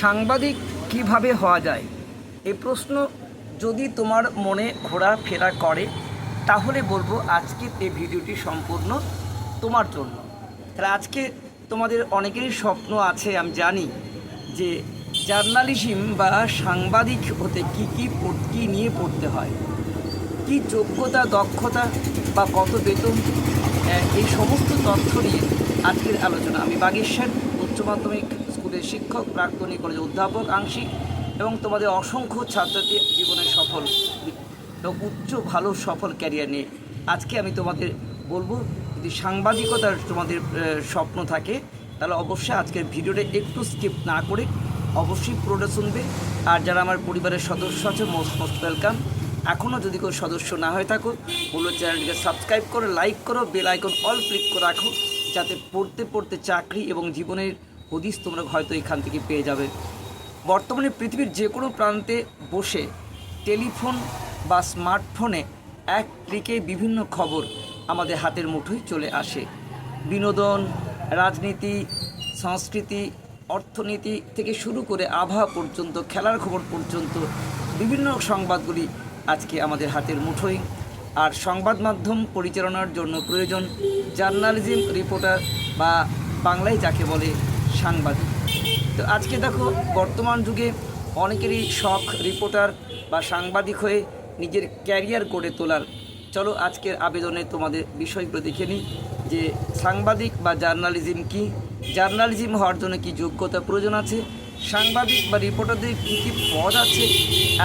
সাংবাদিক কীভাবে হওয়া যায়? এ প্রশ্ন যদি তোমার মনে ঘোরাফেরা করে, তাহলে বলব আজকের এই ভিডিওটি সম্পূর্ণ তোমার জন্য। তাহলে আজকে তোমাদের অনেকেরই স্বপ্ন আছে, আমি জানি, যে জার্নালিজম বা সাংবাদিক হতে কী কী কী নিয়ে পড়তে হয়? কি যোগ্যতা, দক্ষতা বা কত বেতন? এই সমস্ত তথ্য নিয়ে আজকের আলোচনা। আমি বাগেশ্বর, উচ্চ মাধ্যমিক স্কুলের শিক্ষক প্রাক্তনী কলেজের অধ্যাপক, আংশিক এবং তোমাদের অসংখ্য ছাত্রছাত্রী জীবনের সফল এবং উচ্চ ভালো সফল ক্যারিয়ার নিয়ে আজকে আমি তোমাদের বলব, যদি সাংবাদিকতার তোমাদের স্বপ্ন থাকে, তাহলে অবশ্যই আজকের ভিডিওটা একটু স্কিপ না করে অবশ্যই পুরোটা শুনবে। আর যারা আমার পরিবারের সদস্য আছে মোস্ট মোস্ট ওয়েলকাম এখনও যদি কেউ সদস্য না হয়ে থাকো বলল চ্যানেলটিকে সাবস্ক্রাইব করো লাইক করো বেল আইকন অল ক্লিক করে রাখো, যাতে পড়তে পড়তে চাকরি এবং জীবনের হদিস তোমরা হয়তো এখান থেকে পেয়ে যাবে। বর্তমানে পৃথিবীর যে কোনো প্রান্তে বসে টেলিফোন বা স্মার্টফোনে এক ক্লিকে বিভিন্ন খবর আমাদের হাতের মুঠোয় চলে আসে। বিনোদন, রাজনীতি, সংস্কৃতি, অর্থনীতি থেকে শুরু করে আবহাওয়া পর্যন্ত, খেলার খবর পর্যন্ত, বিভিন্ন সংবাদগুলি আজকে আমাদের হাতের মুঠোয়। আর সংবাদ মাধ্যম পরিচালনার জন্য প্রয়োজন জার্নালিজম রিপোর্টার বা বাংলায় যাকে বলে সাংবাদিক। তো আজকে দেখো, বর্তমান যুগে অনেকেরই শখ, রিপোর্টার বা সাংবাদিক হয়ে নিজের ক্যারিয়ার গড়ে তোলার। চলো আজকের আবেদনে তোমাদের বিষয়গুলো দেখে নিই, যে সাংবাদিক বা জার্নালিজম কি? জার্নালিজম হওয়ার জন্য কি যোগ্যতা প্রয়োজন আছে? সাংবাদিক বা রিপোর্টারদের কী কী পদ আছে?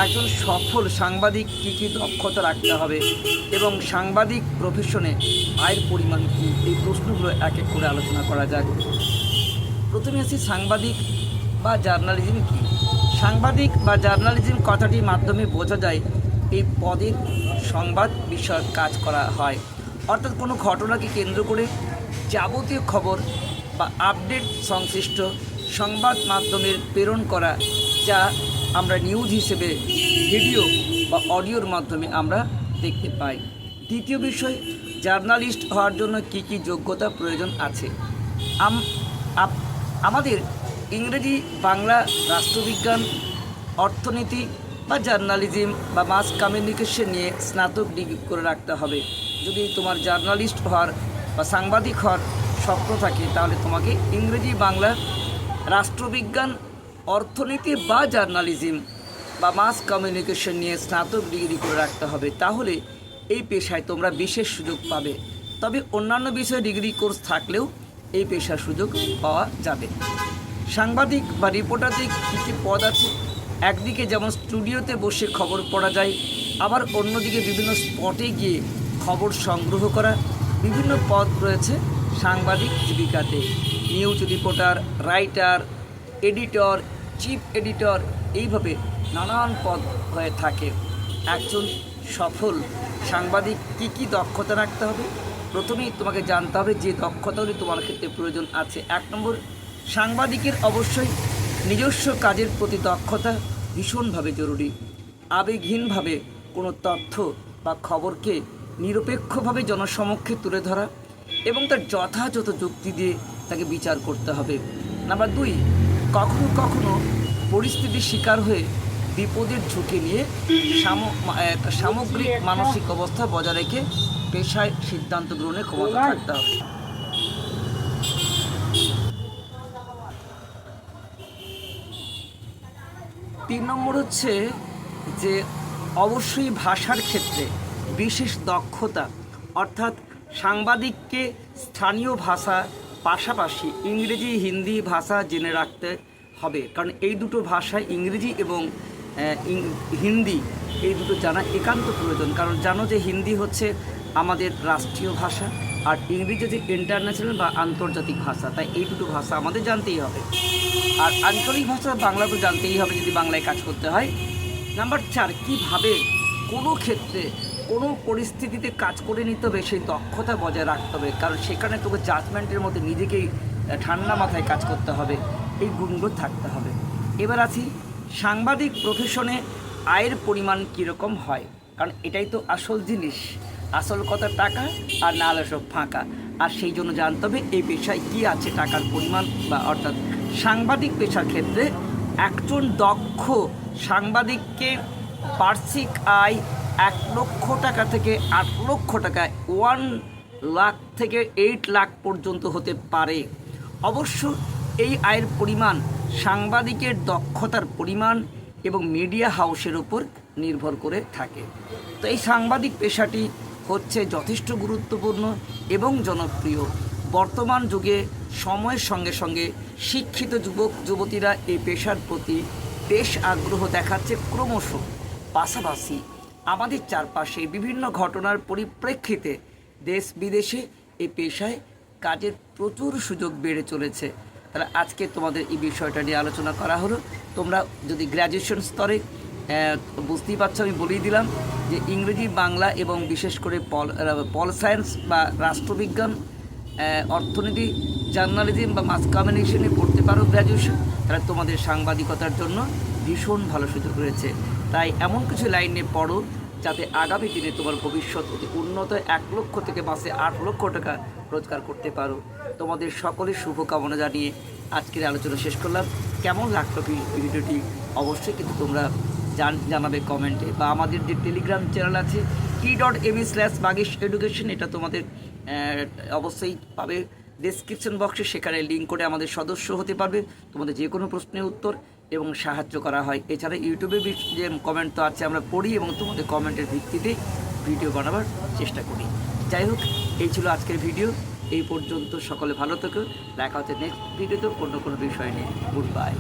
একজন সফল সাংবাদিক কী কী দক্ষতা রাখতে হবে? এবং সাংবাদিক প্রফেশনে আয়ের পরিমাণ কী? এই প্রশ্নগুলো এক এক করে আলোচনা করা যাক। প্রথমে আসি সাংবাদিক বা জার্নালিজম কি? সাংবাদিক বা জার্নালিজম কথাটির মাধ্যমে বোঝা যায় এই পদের সংবাদ বিষয়ক কাজ করা হয়। অর্থাৎ কোনো ঘটনাকে কেন্দ্র করে যাবতীয় খবর বা আপডেট সংশ্লিষ্ট সংবাদ মাধ্যমের প্রেরণ করা, যা আমরা নিউজ হিসেবে ভিডিও বা অডিওর মাধ্যমে আমরা দেখতে পাই। দ্বিতীয় বিষয়, জার্নালিস্ট হওয়ার জন্য কী কী যোগ্যতা প্রয়োজন আছে? আম, আপ- আমাদের ইংরেজি, বাংলা, রাষ্ট্রবিজ্ঞান, অর্থনীতি বা জার্নালিজম বা মাস কমিউনিকেশন নিয়ে স্নাতক ডিগ্রি করে রাখতে হবে। যদি তোমার জার্নালিস্ট হওয়ার বা সাংবাদিক হওয়ার স্বপ্ন থাকে, তাহলে তোমাকে ইংরেজি, বাংলা, রাষ্ট্রবিজ্ঞান, অর্থনীতি বা জার্নালিজম বা মাস কমিউনিকেশন নিয়ে স্নাতক ডিগ্রি করে রাখতে হবে। তাহলে এই পেশায় তোমরা বিশেষ সুযোগ পাবে। তবে অন্যান্য বিষয়ে ডিগ্রি কোর্স থাকলেও এই পেশার সুযোগ পাওয়া যাবে। সাংবাদিক বা রিপোর্টারদের কী কী পদ আছে। একদিকে যেমন স্টুডিওতে বসে খবর পড়া যায়, আবার অন্যদিকে বিভিন্ন স্পটে গিয়ে খবর সংগ্রহ করা। বিভিন্ন পদ রয়েছে সাংবাদিক জীবিকাতে। News reporter writer editor chief editor এইভাবে নানান পদ হয়ে থাকে। একজন সফল সাংবাদিক কী কী দক্ষতা রাখতে হবে? প্রথমেই তোমাকে জানতে হবে যে দক্ষতাগুলি তোমার ক্ষেত্রে প্রয়োজন আছে। এক নম্বর, সাংবাদিকের অবশ্যই নিজস্ব কাজের প্রতি দক্ষতা ভীষণভাবে জরুরি। আবেগহীনভাবে কোনো তথ্য বা খবরকে নিরপেক্ষভাবে জনসমক্ষে তুলে ধরা এবং তার যথাযথ যুক্তি দিয়ে তাকে বিচার করতে হবে। নাম্বার দুই, কখনো কখনো পরিস্থিতির শিকার হয়ে বিপদের ঝুঁকি নিয়ে সামগ্রিক মানসিক অবস্থা বজায় রেখে পেশায় সিদ্ধান্ত গ্রহণের ক্ষমতা থাকতে হবে। তিন নম্বর হচ্ছে যে অবশ্যই ভাষার ক্ষেত্রে বিশেষ দক্ষতা অর্থাৎ সাংবাদিককে স্থানীয় ভাষা পাশাপাশি ইংরেজি হিন্দি ভাষা জেনে রাখতে হবে। কারণ এই দুটো ভাষায় ইংরেজি এবং হিন্দি এই দুটো জানা একান্ত প্রয়োজন। কারণ জানো যে হিন্দি হচ্ছে আমাদের রাষ্ট্রীয় ভাষা আর ইংরেজি হচ্ছে ইন্টারন্যাশনাল বা আন্তর্জাতিক ভাষা, তাই এই দুটো ভাষা আমাদের জানতেই হবে। আর আঞ্চলিক ভাষা বাংলা তো জানতেই হবে যদি বাংলায় কাজ করতে হয়। নাম্বার চার, কীভাবে কোনো ক্ষেত্রে কোনো পরিস্থিতিতে কাজ করে নিতে হবে সেই দক্ষতা বজায় রাখতে হবে? কারণ সেখানে তোকে জাজমেন্টের মধ্যে নিজেকেই ঠান্ডা মাথায় কাজ করতে হবে। এই গুণগুলো থাকতে হবে। এবার আছি, সাংবাদিক প্রফেশনে আয়ের পরিমাণ কীরকম হয়? কারণ এটাই তো আসল জিনিস। আসল কথা টাকা আর না হলে সব ফাঁকা। আর সেই জন্য জানতে হবে এই পেশায় কী আছে টাকার পরিমাণ বা অর্থাৎ সাংবাদিক পেশার ক্ষেত্রে একজন দক্ষ সাংবাদিককে বার্ষিক আয় এক লক্ষ টাকা থেকে আট লক্ষ টাকা, ওয়ান লাখ থেকে এইট লাখ পর্যন্ত হতে পারে। অবশ্য এই আয়ের পরিমাণ সাংবাদিকের দক্ষতার পরিমাণ এবং মিডিয়া হাউসের উপর নির্ভর করে থাকে। তো এই সাংবাদিক পেশাটি হচ্ছে যথেষ্ট গুরুত্বপূর্ণ এবং জনপ্রিয়। বর্তমান যুগে সময়ের সঙ্গে সঙ্গে শিক্ষিত যুবক, যুবতীরা এই পেশার প্রতি বেশ আগ্রহ দেখাচ্ছে ক্রমশ। পাশাপাশি আমাদের চারপাশে বিভিন্ন ঘটনার পরিপ্রেক্ষিতে দেশ বিদেশে এই পেশায় কাজের প্রচুর সুযোগ বেড়ে চলেছে। তাহলে আজকে তোমাদের এই বিষয়টা নিয়ে আলোচনা করা হলো। তোমরা যদি গ্র্যাজুয়েশন স্তরে বুঝতেই পারছ, আমি বলেই দিলাম যে ইংরেজি, বাংলা এবং বিশেষ করে পল পল সায়েন্স বা রাষ্ট্রবিজ্ঞান অর্থনীতি, জার্নালিজম বা মাস কমিউনিকেশনে পড়তে পারো গ্র্যাজুয়েশন তাহলে তোমাদের সাংবাদিকতার জন্য ভীষণ ভালো সুযোগ রয়েছে। তাই এমন কিছু লাইনে পড়ো যাতে আগামী দিনে তোমার ভবিষ্যৎ অতি উন্নত এক লক্ষ থেকে মাসে আট লক্ষ টাকা রোজগার করতে পারো। তোমাদের সকলের শুভকামনা জানিয়ে আজকের আলোচনা শেষ করলাম। কেমন লাগল ভিডিওটি? অবশ্যই কিন্তু তোমরা জানাবে কমেন্টে। বা আমাদের যে টেলিগ্রাম চ্যানেল আছে t dot m slash Bagesh education এটা তোমাদের অবশ্যই পাবে। ডেসক্রিপশন বক্সে সেখানে লিঙ্ক করে আমাদের সদস্য হতে পারবে। তোমাদের যে কোনো প্রশ্নের উত্তর এবং সাহায্য করা হয়। এছাড়া ইউটিউবে যে কমেন্ট তো আছে, আমরা পড়ি এবং তোমাদের কমেন্টের ভিত্তিতে ভিডিও বানাবার চেষ্টা করি। যাই হোক, এই ছিল আজকের ভিডিও এই পর্যন্ত সকলে ভালো থেকো। দেখা হচ্ছে নেক্সট ভিডিওতে অন্য কোনো বিষয় নিয়ে। Good bye